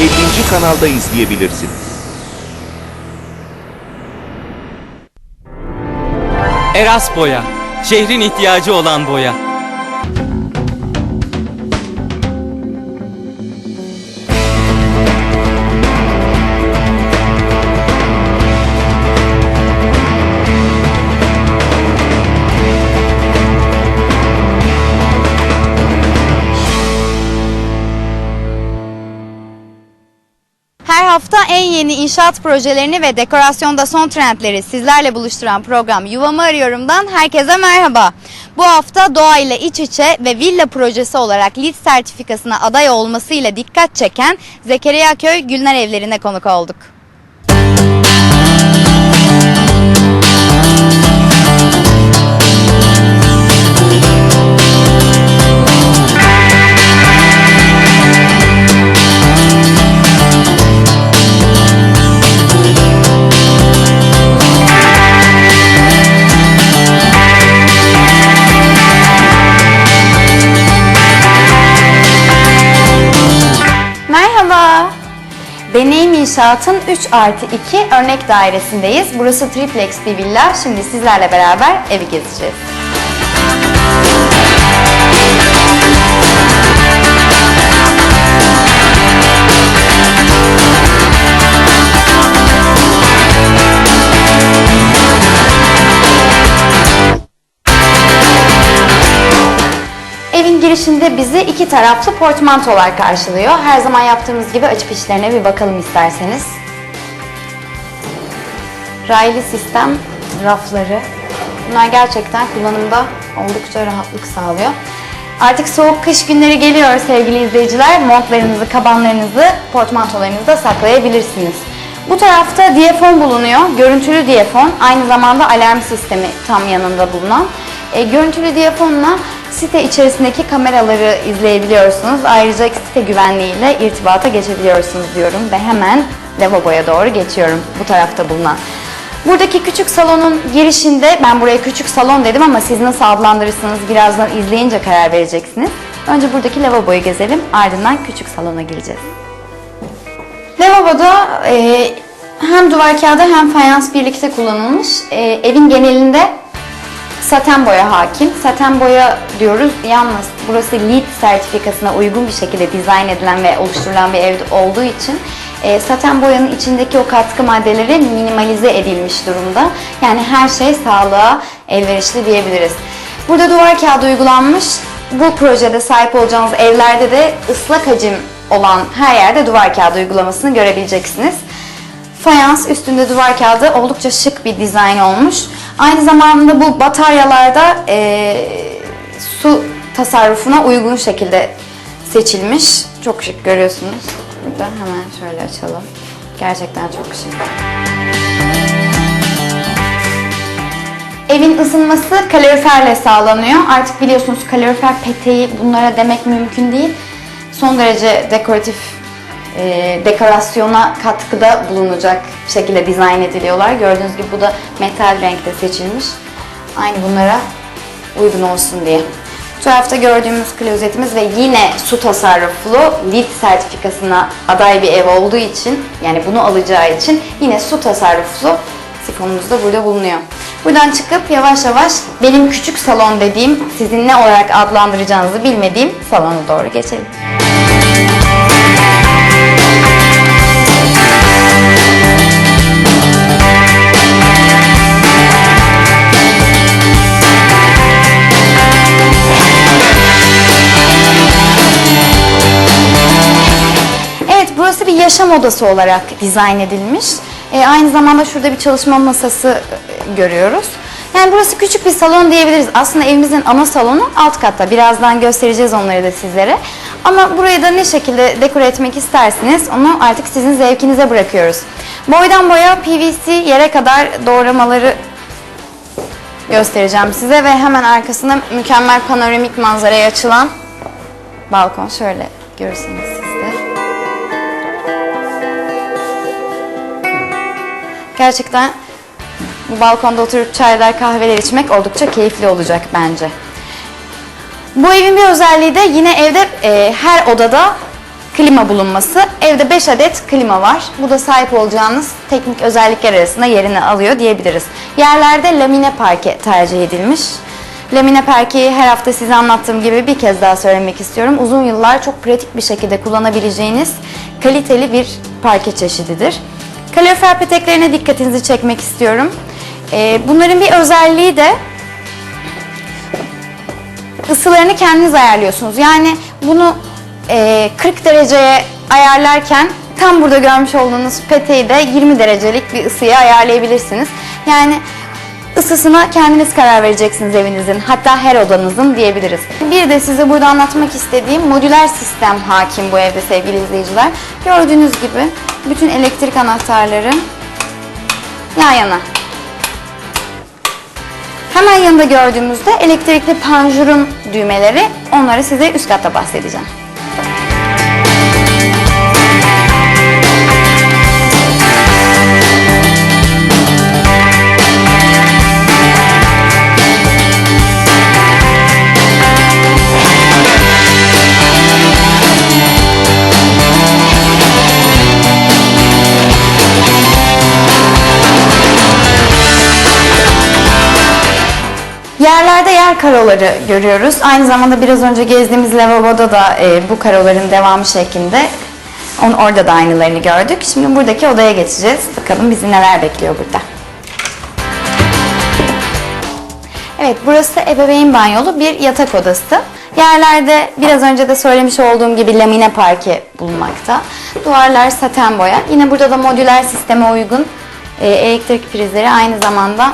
50. kanalda izleyebilirsiniz. Eras Boya. Şehrin ihtiyacı olan boya. Yeni inşaat projelerini ve dekorasyonda son trendleri sizlerle buluşturan program Yuvamı Arıyorum'dan herkese merhaba. Bu hafta doğa ile iç içe ve villa projesi olarak LEED sertifikasına aday olmasıyla dikkat çeken Zekeriya Köy Gülner Evleri'ne konuk olduk. Merhaba. İnşaat'ın 3 artı 2 örnek dairesindeyiz. Burası triplex bir villa. Şimdi sizlerle beraber evi gezeceğiz. Girişinde bizi iki taraflı portmantolar karşılıyor. Her zaman yaptığımız gibi açıp içlerine bir bakalım isterseniz. Raylı sistem rafları. Bunlar gerçekten kullanımda oldukça rahatlık sağlıyor. Artık soğuk kış günleri geliyor sevgili izleyiciler. Montlarınızı, kabanlarınızı portmantolarınızda saklayabilirsiniz. Bu tarafta diyafon bulunuyor. Görüntülü diyafon. Aynı zamanda alarm sistemi tam yanında bulunan. E, görüntülü diyafonla site içerisindeki kameraları izleyebiliyorsunuz. Ayrıca site güvenliğiyle irtibata geçebiliyorsunuz diyorum ve hemen lavaboya doğru geçiyorum bu tarafta bulunan. Buradaki küçük salonun girişinde, ben buraya küçük salon dedim ama siz nasıl adlandırırsınız birazdan izleyince karar vereceksiniz. Önce buradaki lavaboyu gezelim, ardından küçük salona gireceğiz. Lavaboda e, hem duvar kağıdı hem fayans birlikte kullanılmış. E, evin genelinde saten boya hakim. Saten boya diyoruz yalnız burası LEED sertifikasına uygun bir şekilde dizayn edilen ve oluşturulan bir ev olduğu için e, saten boyanın içindeki o katkı maddeleri minimalize edilmiş durumda. Yani her şey sağlığa elverişli diyebiliriz. Burada duvar kağıdı uygulanmış. Bu projede sahip olacağınız evlerde de ıslak hacim olan her yerde duvar kağıdı uygulamasını görebileceksiniz. Fayans üstünde duvar kağıdı oldukça şık bir dizayn olmuş. Aynı zamanda bu bataryalarda eee, su tasarrufuna uygun şekilde seçilmiş. Çok şık görüyorsunuz. Burada hemen şöyle açalım. Gerçekten çok şık. Evin ısınması kaloriferle sağlanıyor. Artık biliyorsunuz kalorifer peteği bunlara demek mümkün değil. Son derece dekoratif e, dekorasyona katkıda bulunacak şekilde dizayn ediliyorlar. Gördüğünüz gibi bu da metal renkte seçilmiş. Aynı bunlara uygun olsun diye. Bu tarafta gördüğümüz klozetimiz ve yine su tasarruflu LEED sertifikasına aday bir ev olduğu için yani bunu alacağı için yine su tasarruflu sifonumuz da burada bulunuyor. Buradan çıkıp yavaş yavaş benim küçük salon dediğim sizin ne olarak adlandıracağınızı bilmediğim salona doğru geçelim. Burası bir yaşam odası olarak dizayn edilmiş. E, aynı zamanda şurada bir çalışma masası e, görüyoruz. Yani burası küçük bir salon diyebiliriz. Aslında evimizin ana salonu alt katta. Birazdan göstereceğiz onları da sizlere. Ama burayı da ne şekilde dekore etmek isterseniz onu artık sizin zevkinize bırakıyoruz. Boydan boya PVC yere kadar doğramaları göstereceğim size ve hemen arkasında mükemmel panoramik manzaraya açılan balkon şöyle görürsünüz Gerçekten bu balkonda oturup çaylar, kahveler içmek oldukça keyifli olacak bence. Bu evin bir özelliği de yine evde e, her odada klima bulunması. Evde 5 adet klima var. Bu da sahip olacağınız teknik özellikler arasında yerini alıyor diyebiliriz. Yerlerde lamine parke tercih edilmiş. Lamine parkeyi her hafta size anlattığım gibi bir kez daha söylemek istiyorum. Uzun yıllar çok pratik bir şekilde kullanabileceğiniz kaliteli bir parke çeşididir. Kalorifer peteklerine dikkatinizi çekmek istiyorum. Ee, bunların bir özelliği de ısılarını kendiniz ayarlıyorsunuz. Yani bunu e, 40 dereceye ayarlarken tam burada görmüş olduğunuz peteği de 20 derecelik bir ısıya ayarlayabilirsiniz. Yani ısısına kendiniz karar vereceksiniz evinizin. Hatta her odanızın diyebiliriz. Bir de size burada anlatmak istediğim modüler sistem hakim bu evde sevgili izleyiciler. Gördüğünüz gibi bütün elektrik anahtarları yan yana. Hemen yanında gördüğümüzde elektrikli panjurun düğmeleri. Onları size üst katta bahsedeceğim. Yerlerde yer karoları görüyoruz. Aynı zamanda biraz önce gezdiğimiz lavaboda da e, bu karoların devamı şeklinde. On, orada da aynılarını gördük. Şimdi buradaki odaya geçeceğiz. Bakalım bizi neler bekliyor burada. Evet, burası ebeveyn banyolu bir yatak odası. Yerlerde biraz önce de söylemiş olduğum gibi lamine parke bulunmakta. Duvarlar saten boya. Yine burada da modüler sisteme uygun e, elektrik prizleri aynı zamanda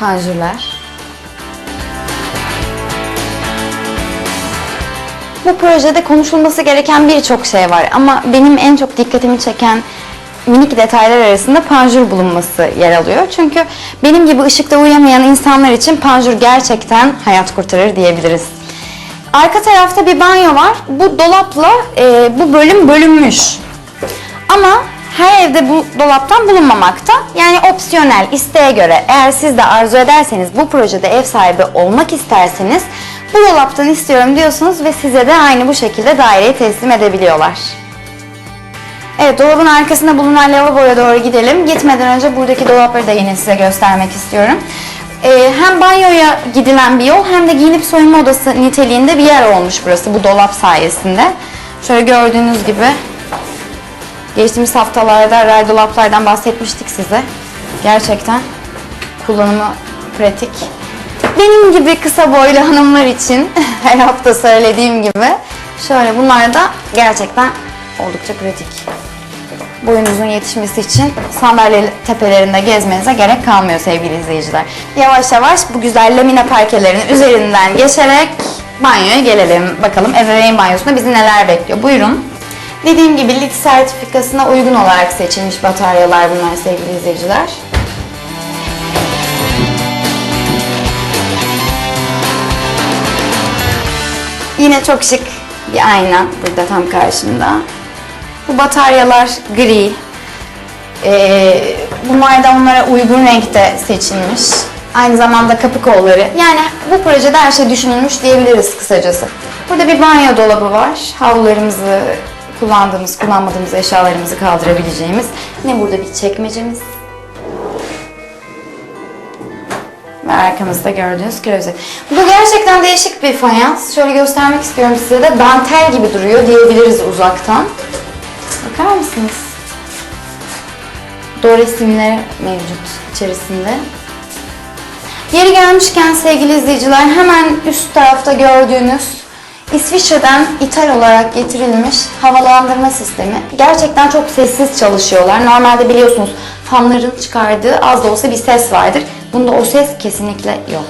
panjurlar. Bu projede konuşulması gereken birçok şey var ama benim en çok dikkatimi çeken minik detaylar arasında panjur bulunması yer alıyor. Çünkü benim gibi ışıkta uyuyamayan insanlar için panjur gerçekten hayat kurtarır diyebiliriz. Arka tarafta bir banyo var. Bu dolapla e, bu bölüm bölünmüş. Ama her evde bu dolaptan bulunmamakta. Yani opsiyonel, isteğe göre. Eğer siz de arzu ederseniz, bu projede ev sahibi olmak isterseniz bu dolaptan istiyorum diyorsunuz ve size de aynı bu şekilde daireyi teslim edebiliyorlar. Evet, dolabın arkasında bulunan lavaboya doğru gidelim. Gitmeden önce buradaki dolapları da yine size göstermek istiyorum. Ee, hem banyoya gidilen bir yol hem de giyinip soyunma odası niteliğinde bir yer olmuş burası bu dolap sayesinde. Şöyle gördüğünüz gibi Geçtiğimiz haftalarda ray dolaplardan bahsetmiştik size. Gerçekten kullanımı pratik. Benim gibi kısa boylu hanımlar için her hafta söylediğim gibi şöyle bunlar da gerçekten oldukça pratik. Boyunuzun yetişmesi için sandalye tepelerinde gezmenize gerek kalmıyor sevgili izleyiciler. Yavaş yavaş bu güzel lamine parkelerin üzerinden geçerek banyoya gelelim. Bakalım ebeveyn banyosunda bizi neler bekliyor. Buyurun. Dediğim gibi LEED sertifikasına uygun olarak seçilmiş bataryalar bunlar sevgili izleyiciler. Yine çok şık bir ayna burada tam karşımda. Bu bataryalar gri. Ee, bunlar da onlara uygun renkte seçilmiş. Aynı zamanda kapı kolları. Yani bu projede her şey düşünülmüş diyebiliriz kısacası. Burada bir banyo dolabı var. Havlularımızı, kullandığımız, kullanmadığımız eşyalarımızı kaldırabileceğimiz. Yine burada bir çekmecemiz. Ve arkamızda gördüğünüz klozet. Bu gerçekten değişik bir fayans. Şöyle göstermek istiyorum size de. Dantel gibi duruyor diyebiliriz uzaktan. Bakar mısınız? Do resimleri mevcut içerisinde. Yeri gelmişken sevgili izleyiciler hemen üst tarafta gördüğünüz İsviçre'den ithal olarak getirilmiş havalandırma sistemi. Gerçekten çok sessiz çalışıyorlar. Normalde biliyorsunuz fanların çıkardığı az da olsa bir ses vardır. Bunda o ses kesinlikle yok.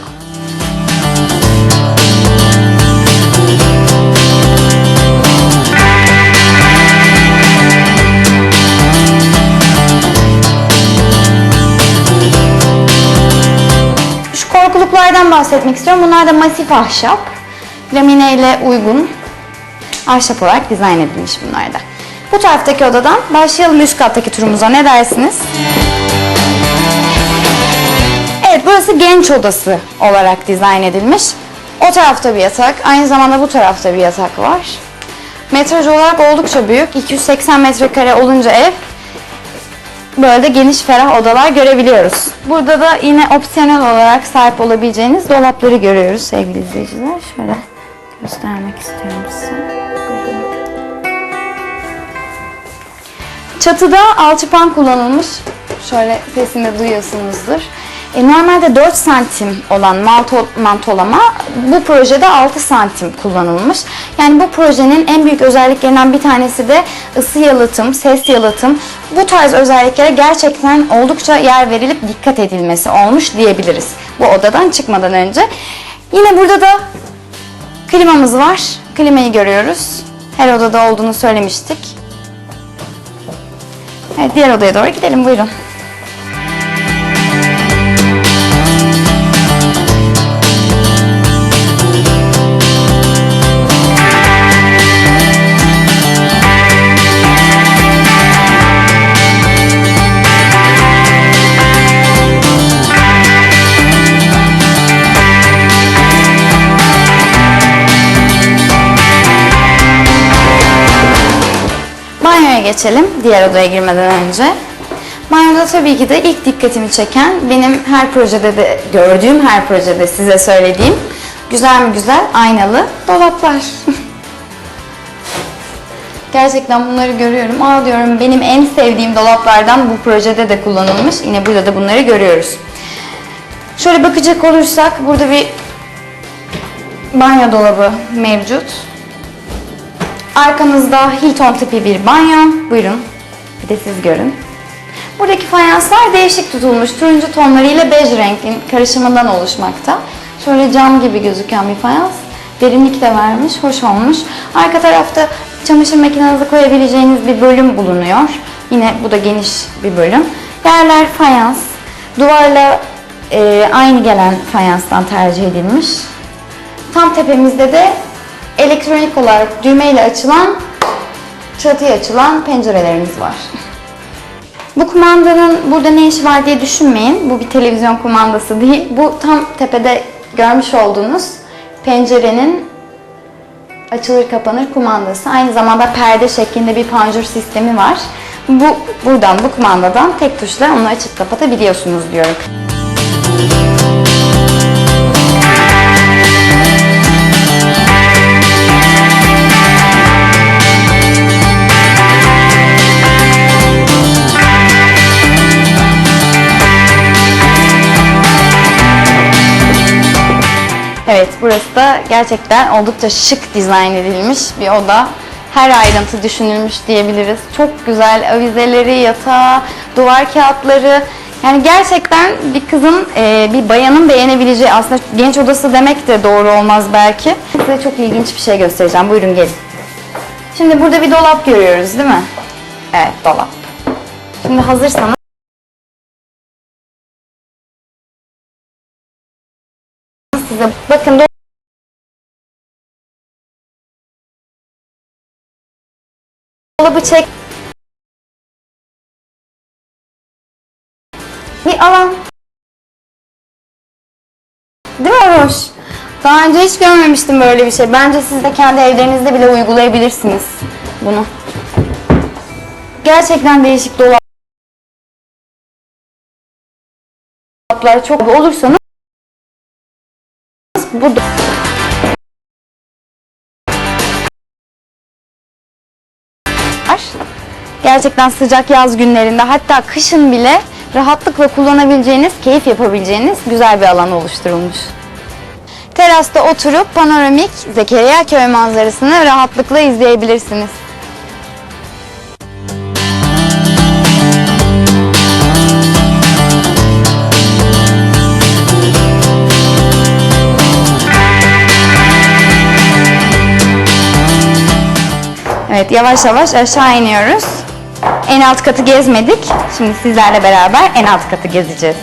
Şu korkuluklardan bahsetmek istiyorum. Bunlar da masif ahşap. Lamine ile uygun ahşap olarak dizayn edilmiş bunlar da. Bu taraftaki odadan başlayalım üst kattaki turumuza. Ne dersiniz? Evet burası genç odası olarak dizayn edilmiş. O tarafta bir yatak, aynı zamanda bu tarafta bir yatak var. Metraj olarak oldukça büyük. 280 metrekare olunca ev böyle de geniş ferah odalar görebiliyoruz. Burada da yine opsiyonel olarak sahip olabileceğiniz dolapları görüyoruz sevgili izleyiciler. Şöyle göstermek istiyorum size. Çatıda alçıpan kullanılmış. Şöyle sesini duyuyorsunuzdur. E, normalde 4 santim olan manto, mantolama bu projede 6 santim kullanılmış. Yani bu projenin en büyük özelliklerinden bir tanesi de ısı yalıtım, ses yalıtım. Bu tarz özelliklere gerçekten oldukça yer verilip dikkat edilmesi olmuş diyebiliriz. Bu odadan çıkmadan önce. Yine burada da klimamız var. Klimayı görüyoruz. Her odada olduğunu söylemiştik. Evet, diğer odaya doğru gidelim. Buyurun. Geçelim diğer odaya girmeden önce. Banyoda tabii ki de ilk dikkatimi çeken benim her projede de gördüğüm, her projede size söylediğim güzel mi güzel aynalı dolaplar. Gerçekten bunları görüyorum. Aa diyorum benim en sevdiğim dolaplardan bu projede de kullanılmış. Yine burada da bunları görüyoruz. Şöyle bakacak olursak burada bir banyo dolabı mevcut. Arkamızda Hilton tipi bir banyo. Buyurun. Bir de siz görün. Buradaki fayanslar değişik tutulmuş. Turuncu tonları ile bej renkin karışımından oluşmakta. Şöyle cam gibi gözüken bir fayans. Derinlik de vermiş, hoş olmuş. Arka tarafta çamaşır makinenizi koyabileceğiniz bir bölüm bulunuyor. Yine bu da geniş bir bölüm. Yerler fayans. Duvarla e, aynı gelen fayanstan tercih edilmiş. Tam tepemizde de elektronik olarak düğmeyle açılan, çatıya açılan pencerelerimiz var. Bu kumandanın burada ne işi var diye düşünmeyin. Bu bir televizyon kumandası değil. Bu tam tepede görmüş olduğunuz pencerenin açılır kapanır kumandası. Aynı zamanda perde şeklinde bir panjur sistemi var. Bu buradan bu kumandadan tek tuşla onu açıp kapatabiliyorsunuz diyorum. Evet, burası da gerçekten oldukça şık dizayn edilmiş bir oda. Her ayrıntı düşünülmüş diyebiliriz. Çok güzel avizeleri, yatağı, duvar kağıtları. Yani gerçekten bir kızın, e, bir bayanın beğenebileceği aslında genç odası demek de doğru olmaz belki. Size çok ilginç bir şey göstereceğim. Buyurun gelin. Şimdi burada bir dolap görüyoruz değil mi? Evet, dolap. Şimdi hazırsanız size bakın do- dolabı çek bir alan değil mi Oroş? Daha önce hiç görmemiştim böyle bir şey. Bence siz de kendi evlerinizde bile uygulayabilirsiniz bunu. Gerçekten değişik dolaplar çok olursanız bu var. Gerçekten sıcak yaz günlerinde hatta kışın bile rahatlıkla kullanabileceğiniz, keyif yapabileceğiniz güzel bir alan oluşturulmuş. Terasta oturup panoramik Zekeriya Köy manzarasını rahatlıkla izleyebilirsiniz. Evet yavaş yavaş aşağı iniyoruz. En alt katı gezmedik. Şimdi sizlerle beraber en alt katı gezeceğiz.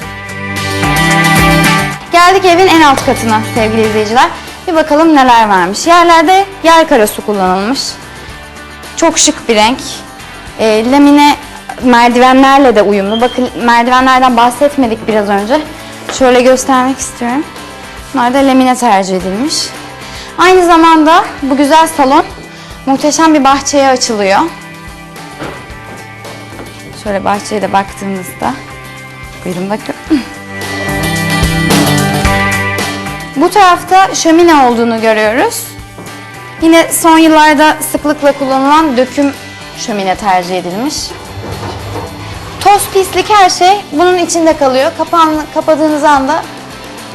Geldik evin en alt katına sevgili izleyiciler. Bir bakalım neler varmış. Yerlerde yer karası kullanılmış. Çok şık bir renk. E, lamine merdivenlerle de uyumlu. Bakın merdivenlerden bahsetmedik biraz önce. Şöyle göstermek istiyorum. Bunlar da lamine tercih edilmiş. Aynı zamanda bu güzel salon muhteşem bir bahçeye açılıyor. Şöyle bahçeye de baktığımızda buyurun bakın. Bu tarafta şömine olduğunu görüyoruz. Yine son yıllarda sıklıkla kullanılan döküm şömine tercih edilmiş. Toz, pislik her şey bunun içinde kalıyor. Kapağını kapadığınız anda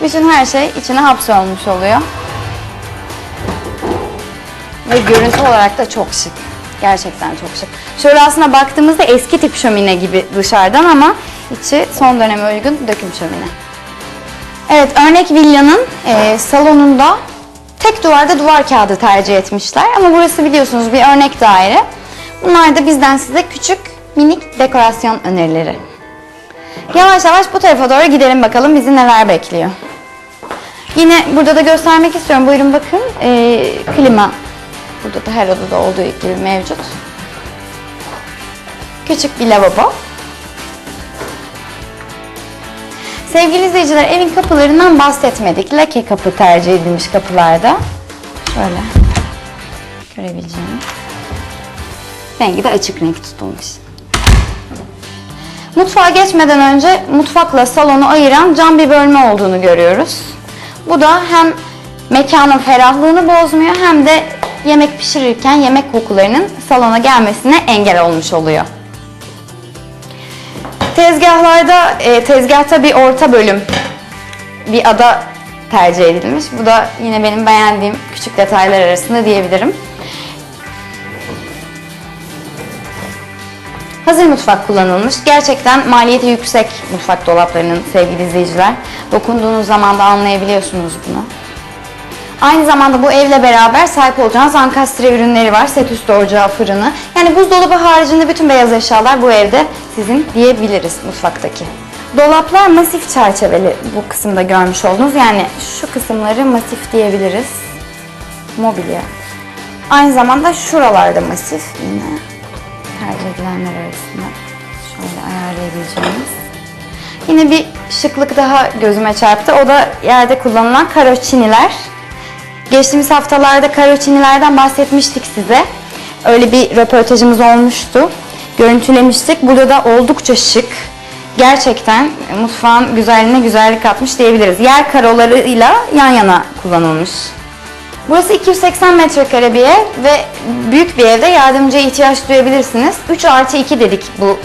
bütün her şey içine hapsolmuş oluyor. Ve görüntü olarak da çok şık. Gerçekten çok şık. Şöyle aslında baktığımızda eski tip şömine gibi dışarıdan ama içi son döneme uygun döküm şömine. Evet, örnek villanın e, salonunda tek duvarda duvar kağıdı tercih etmişler. Ama burası biliyorsunuz bir örnek daire. Bunlar da bizden size küçük minik dekorasyon önerileri. Yavaş yavaş bu tarafa doğru gidelim bakalım bizi neler bekliyor. Yine burada da göstermek istiyorum. Buyurun bakın. E, klima burada da her odada olduğu gibi mevcut. Küçük bir lavabo. Sevgili izleyiciler evin kapılarından bahsetmedik. Leke kapı tercih edilmiş kapılarda. Şöyle görebileceğiniz. Rengi de açık renk tutulmuş. Mutfağa geçmeden önce mutfakla salonu ayıran cam bir bölme olduğunu görüyoruz. Bu da hem mekanın ferahlığını bozmuyor hem de yemek pişirirken yemek kokularının salona gelmesine engel olmuş oluyor. Tezgahlarda, e, tezgahta bir orta bölüm, bir ada tercih edilmiş. Bu da yine benim beğendiğim küçük detaylar arasında diyebilirim. Hazır mutfak kullanılmış. Gerçekten maliyeti yüksek mutfak dolaplarının sevgili izleyiciler. Dokunduğunuz zaman da anlayabiliyorsunuz bunu. Aynı zamanda bu evle beraber sahip olacağınız ankastre ürünleri var. Set üstü ocağı, fırını. Yani buzdolabı haricinde bütün beyaz eşyalar bu evde sizin diyebiliriz mutfaktaki. Dolaplar masif çerçeveli bu kısımda görmüş oldunuz. Yani şu kısımları masif diyebiliriz. Mobilya. Aynı zamanda şuralarda masif yine tercih edilenler arasında. Şöyle ayarlayabileceğimiz. Yine bir şıklık daha gözüme çarptı. O da yerde kullanılan karoçiniler. Geçtiğimiz haftalarda karoçinilerden bahsetmiştik size. Öyle bir röportajımız olmuştu. Görüntülemiştik. Burada da oldukça şık. Gerçekten mutfağın güzelliğine güzellik katmış diyebiliriz. Yer karolarıyla yan yana kullanılmış. Burası 280 metrekare bir ev ve büyük bir evde yardımcıya ihtiyaç duyabilirsiniz. 3 artı 2 dedik bu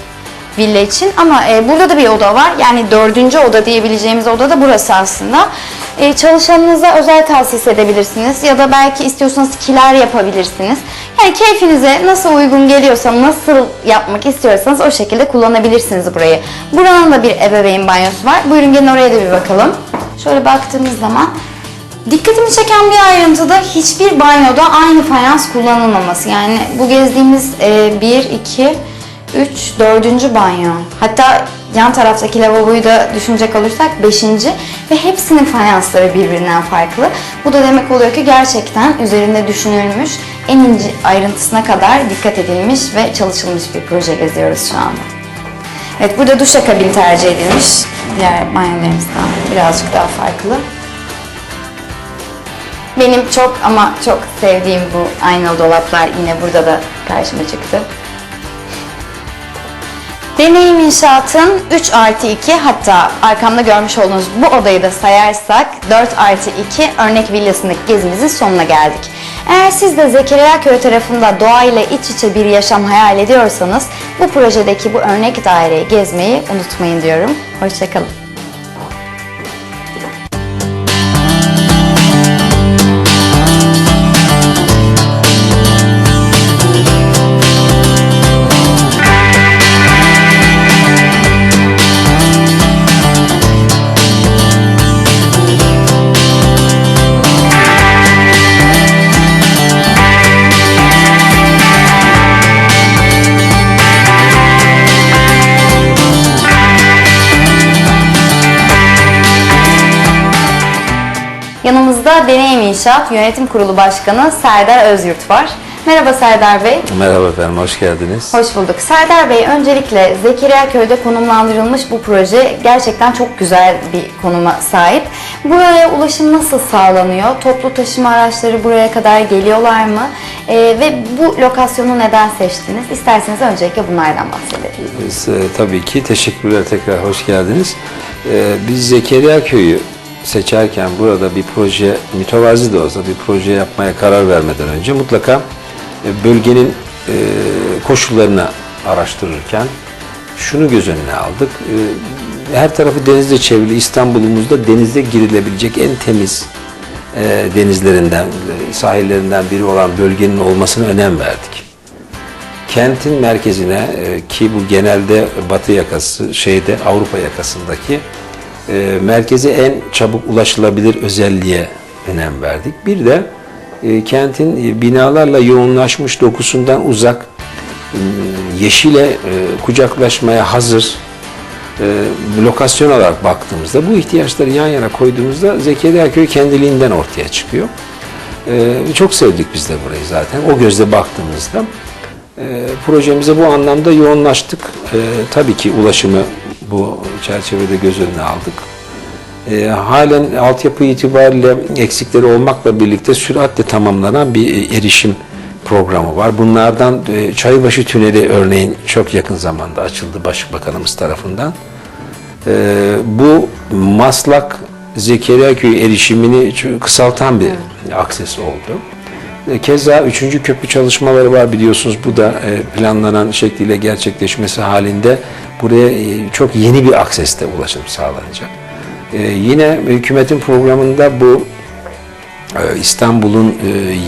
villa için ama e, burada da bir oda var. Yani dördüncü oda diyebileceğimiz oda da burası aslında. E, çalışanınıza özel tahsis edebilirsiniz ya da belki istiyorsanız kiler yapabilirsiniz. Yani keyfinize nasıl uygun geliyorsa, nasıl yapmak istiyorsanız o şekilde kullanabilirsiniz burayı. Buranın da bir ebeveyn banyosu var. Buyurun gelin oraya da bir bakalım. Şöyle baktığımız zaman Dikkatimi çeken bir ayrıntı da hiçbir banyoda aynı fayans kullanılmaması. Yani bu gezdiğimiz 1, 2, 3, 4. banyo. Hatta yan taraftaki lavaboyu da düşünecek olursak 5. ve hepsinin fayansları birbirinden farklı. Bu da demek oluyor ki gerçekten üzerinde düşünülmüş, en ince ayrıntısına kadar dikkat edilmiş ve çalışılmış bir proje geziyoruz şu anda. Evet burada duşakabin tercih edilmiş. Diğer banyolarımızdan birazcık daha farklı. Benim çok ama çok sevdiğim bu aynalı dolaplar yine burada da karşıma çıktı. Deneyim İnşaat'ın 3 artı 2 hatta arkamda görmüş olduğunuz bu odayı da sayarsak 4 artı 2 örnek villasındaki gezimizin sonuna geldik. Eğer siz de Zekeriya Köy tarafında doğayla iç içe bir yaşam hayal ediyorsanız bu projedeki bu örnek daireyi gezmeyi unutmayın diyorum. Hoşçakalın. İnşaat Yönetim Kurulu Başkanı Serdar Özyurt var. Merhaba Serdar Bey. Merhaba efendim, hoş geldiniz. Hoş bulduk. Serdar Bey, öncelikle Zekeriya Köy'de konumlandırılmış bu proje gerçekten çok güzel bir konuma sahip. Buraya ulaşım nasıl sağlanıyor? Toplu taşıma araçları buraya kadar geliyorlar mı? Ee, ve bu lokasyonu neden seçtiniz? İsterseniz öncelikle bunlardan bahsedelim. E, tabii ki teşekkürler tekrar hoş geldiniz. E, biz Zekeriya Köyü seçerken burada bir proje, mütevazi de olsa bir proje yapmaya karar vermeden önce mutlaka e, bölgenin e, koşullarını araştırırken şunu göz önüne aldık. E, her tarafı denizle çevrili İstanbul'umuzda denize girilebilecek en temiz denizlerinden, sahillerinden biri olan bölgenin olmasına önem verdik. Kentin merkezine ki bu genelde batı yakası şeyde Avrupa yakasındaki e, merkeze en çabuk ulaşılabilir özelliğe önem verdik. Bir de e, kentin e, binalarla yoğunlaşmış dokusundan uzak e, yeşile e, kucaklaşmaya hazır e, lokasyon olarak baktığımızda bu ihtiyaçları yan yana koyduğumuzda Zekeriya Köy kendiliğinden ortaya çıkıyor. E, çok sevdik biz de burayı zaten. O gözle baktığımızda e, projemize bu anlamda yoğunlaştık. E, tabii ki ulaşımı bu çerçevede göz önüne aldık. E, halen altyapı itibariyle eksikleri olmakla birlikte süratle tamamlanan bir e, erişim programı var. Bunlardan e, Çaybaşı Tüneli örneğin çok yakın zamanda açıldı Başbakanımız tarafından. E, bu Maslak Zekeriya Köyü erişimini kısaltan bir akses oldu. E, Keza üçüncü köprü çalışmaları var biliyorsunuz. Bu da e, planlanan şekliyle gerçekleşmesi halinde buraya e, çok yeni bir akseste ulaşım sağlanacak. E, Yine hükümetin programında bu e, İstanbul'un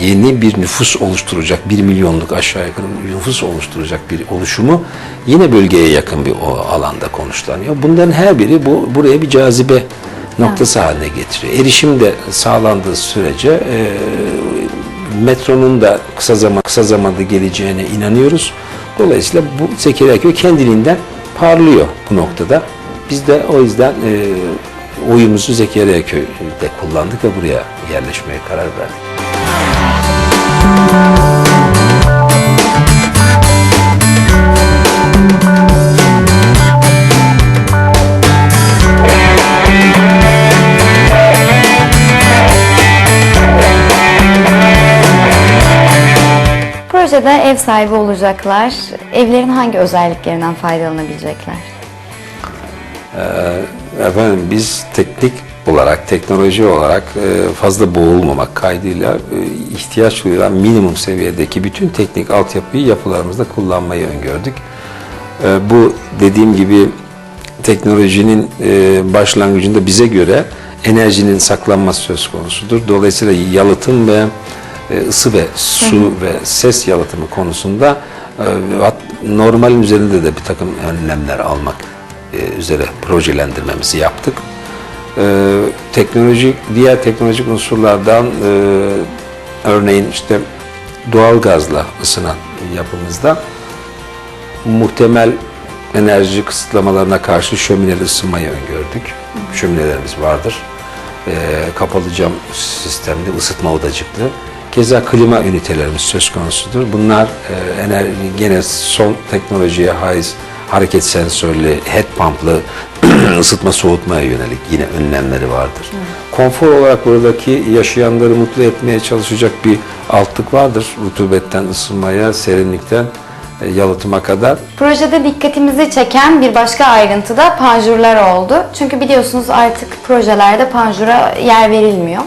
yeni bir nüfus oluşturacak, 1 milyonluk aşağı yukarı bir nüfus oluşturacak bir oluşumu yine bölgeye yakın bir alanda konuşlanıyor. Bunların her biri bu buraya bir cazibe noktası haline getiriyor. Erişim de sağlandığı sürece e, metronun da kısa zaman kısa zamanda geleceğine inanıyoruz. Dolayısıyla bu Zekeriya Köy kendiliğinden parlıyor bu noktada. Biz de o yüzden e, oyumuzu Zekeriya Köy'de kullandık ve buraya yerleşmeye karar verdik. Projede ev sahibi olacaklar. Evlerin hangi özelliklerinden faydalanabilecekler? Efendim biz teknik olarak, teknoloji olarak e, fazla boğulmamak kaydıyla e, ihtiyaç duyulan minimum seviyedeki bütün teknik altyapıyı yapılarımızda kullanmayı öngördük. E, Bu dediğim gibi teknolojinin e, başlangıcında bize göre enerjinin saklanması söz konusudur. Dolayısıyla yalıtım ve ısı ve su ve ses yalıtımı konusunda e, normalin üzerinde de bir takım önlemler almak e, üzere projelendirmemizi yaptık. E, teknolojik diğer teknolojik unsurlardan e, örneğin işte doğal gazla ısınan yapımızda muhtemel enerji kısıtlamalarına karşı şömineli ısınmayı öngördük. Şöminelerimiz vardır. Kapalı cam sistemli ısıtma odacıklı. Keza klima ünitelerimiz söz konusudur. Bunlar e, enerji, gene son teknolojiye haiz hareket sensörlü, head pumplı ısıtma soğutmaya yönelik yine önlemleri vardır. Konfor olarak buradaki yaşayanları mutlu etmeye çalışacak bir altlık vardır. Rutubetten ısınmaya, serinlikten e, yalıtıma kadar. Projede dikkatimizi çeken bir başka ayrıntı da panjurlar oldu. Çünkü biliyorsunuz artık projelerde panjura yer verilmiyor.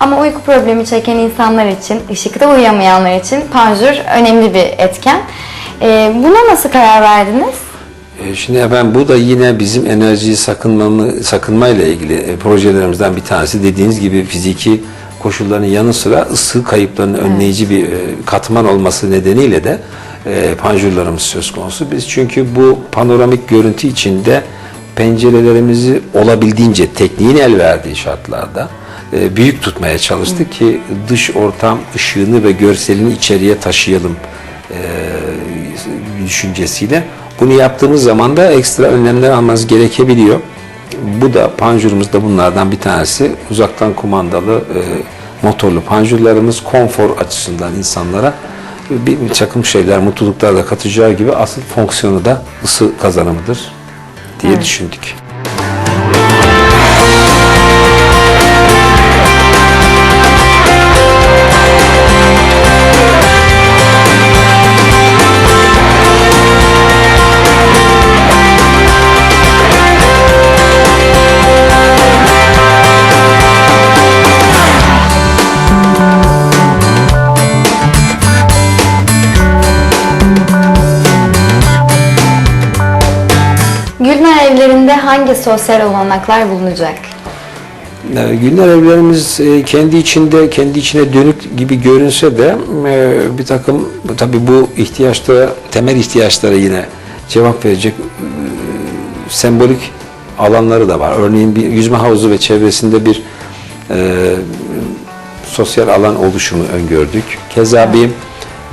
Ama uyku problemi çeken insanlar için, ışıkta uyuyamayanlar için panjur önemli bir etken. Ee, buna nasıl karar verdiniz? E, Şimdi efendim bu da yine bizim enerjiyi sakınmamı, sakınmayla ilgili e, projelerimizden bir tanesi. Dediğiniz gibi fiziki koşulların yanı sıra ısı kayıplarının önleyici bir e, katman olması nedeniyle de e, panjurlarımız söz konusu. Biz çünkü bu panoramik görüntü içinde pencerelerimizi olabildiğince tekniğin el verdiği şartlarda e, büyük tutmaya çalıştık ki dış ortam ışığını ve görselini içeriye taşıyalım e, düşüncesiyle. Bunu yaptığımız zaman da ekstra önlemler almanız gerekebiliyor. Bu da panjurumuz da bunlardan bir tanesi. Uzaktan kumandalı e, motorlu panjurlarımız konfor açısından insanlara bir, takım şeyler, mutluluklar da katacağı gibi asıl fonksiyonu da ısı kazanımıdır diye düşündük. Hangi sosyal olanaklar bulunacak? E, Günler evlerimiz e, kendi içinde, kendi içine dönük gibi görünse de e, bir takım tabii bu ihtiyaçlara, temel ihtiyaçlara yine cevap verecek e, sembolik alanları da var. Örneğin bir yüzme havuzu ve çevresinde bir e, sosyal alan oluşumu öngördük. Keza bir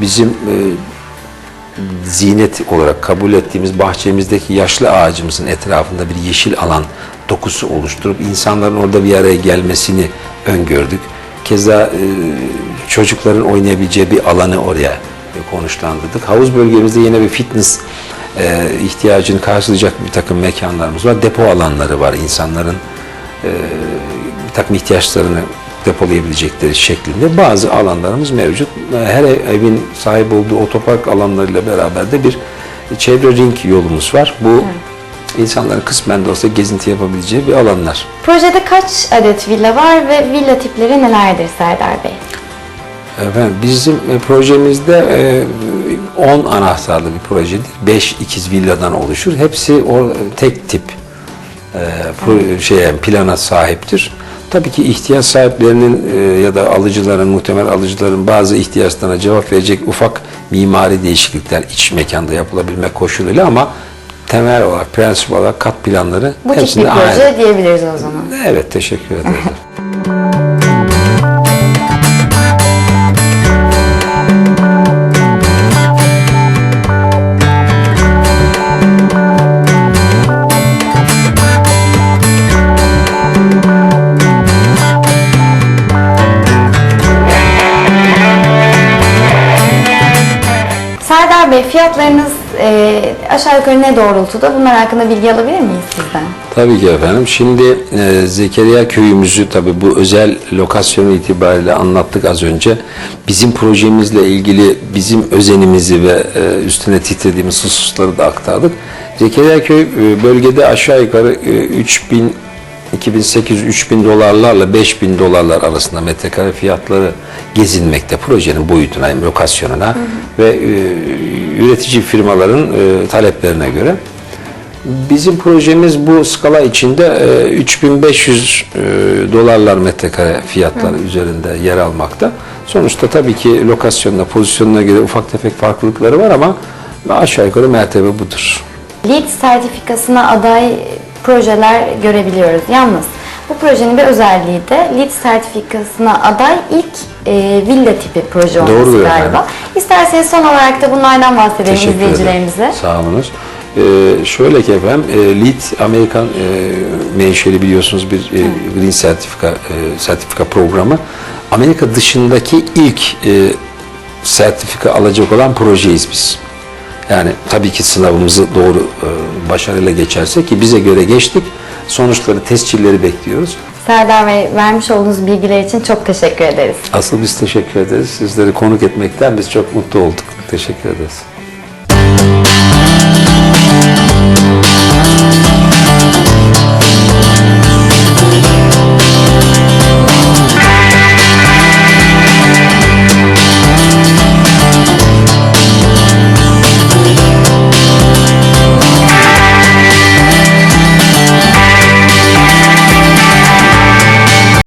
bizim e, zinet olarak kabul ettiğimiz bahçemizdeki yaşlı ağacımızın etrafında bir yeşil alan dokusu oluşturup insanların orada bir araya gelmesini öngördük. Keza e, çocukların oynayabileceği bir alanı oraya konuşlandırdık. Havuz bölgemizde yine bir fitness e, ihtiyacını karşılayacak bir takım mekanlarımız var. Depo alanları var. İnsanların e, bir takım ihtiyaçlarını depolayabilecekleri şeklinde bazı alanlarımız mevcut. Her ev- evin sahip olduğu otopark alanlarıyla beraber de bir çevre ring yolumuz var. Bu insanların kısmen de olsa gezinti yapabileceği bir alanlar. Projede kaç adet villa var ve villa tipleri nelerdir Serdar Bey? Efendim bizim e, projemizde e, 10 anahtarlı bir projedir. 5 ikiz villadan oluşur. Hepsi o tek tip e, şeye plana sahiptir. Tabii ki ihtiyaç sahiplerinin e, ya da alıcıların, muhtemel alıcıların bazı ihtiyaçlarına cevap verecek ufak mimari değişiklikler iç mekanda yapılabilmek koşuluyla ama temel olarak, prensip olarak kat planları Bu hepsinde aynı. diyebiliriz o zaman. Evet, teşekkür ederim. Fiyatlarınız e, aşağı yukarı ne doğrultuda? Bunlar hakkında bilgi alabilir miyiz sizden? Tabii ki efendim. Şimdi e, Zekeriya köyümüzü tabii bu özel lokasyonu itibariyle anlattık az önce. Bizim projemizle ilgili bizim özenimizi ve e, üstüne titrediğimiz hususları da aktardık. Zekeriya köy e, bölgede aşağı yukarı e, 3000 2800-3000 dolarlarla 5000 dolarlar arasında metrekare fiyatları gezinmekte projenin boyutuna, lokasyonuna ve e, üretici firmaların e, taleplerine göre. Bizim projemiz bu skala içinde e, 3500 e, dolarlar metrekare fiyatları üzerinde yer almakta. Sonuçta tabii ki lokasyonuna, pozisyonuna göre ufak tefek farklılıkları var ama aşağı yukarı mertebe budur. LEED sertifikasına aday projeler görebiliyoruz. Yalnız bu projenin bir özelliği de LEED sertifikasına aday ilk e, villa tipi proje olması Doğrudur galiba. efendim. İsterseniz son olarak da bunlardan bahsedelim Teşekkür ederim. izleyicilerimize. Sağ olunuz. Ee, şöyle ki efendim, e, LEED Amerikan e, menşeli biliyorsunuz bir e, Green sertifika e, sertifika programı. Amerika dışındaki ilk e, sertifika alacak olan projeyiz biz. Yani tabii ki sınavımızı doğru e, başarıyla geçersek ki bize göre geçtik. Sonuçları, tescilleri bekliyoruz. Serdar Bey vermiş olduğunuz bilgiler için çok teşekkür ederiz. Asıl biz teşekkür ederiz. Sizleri konuk etmekten biz çok mutlu olduk. Teşekkür ederiz.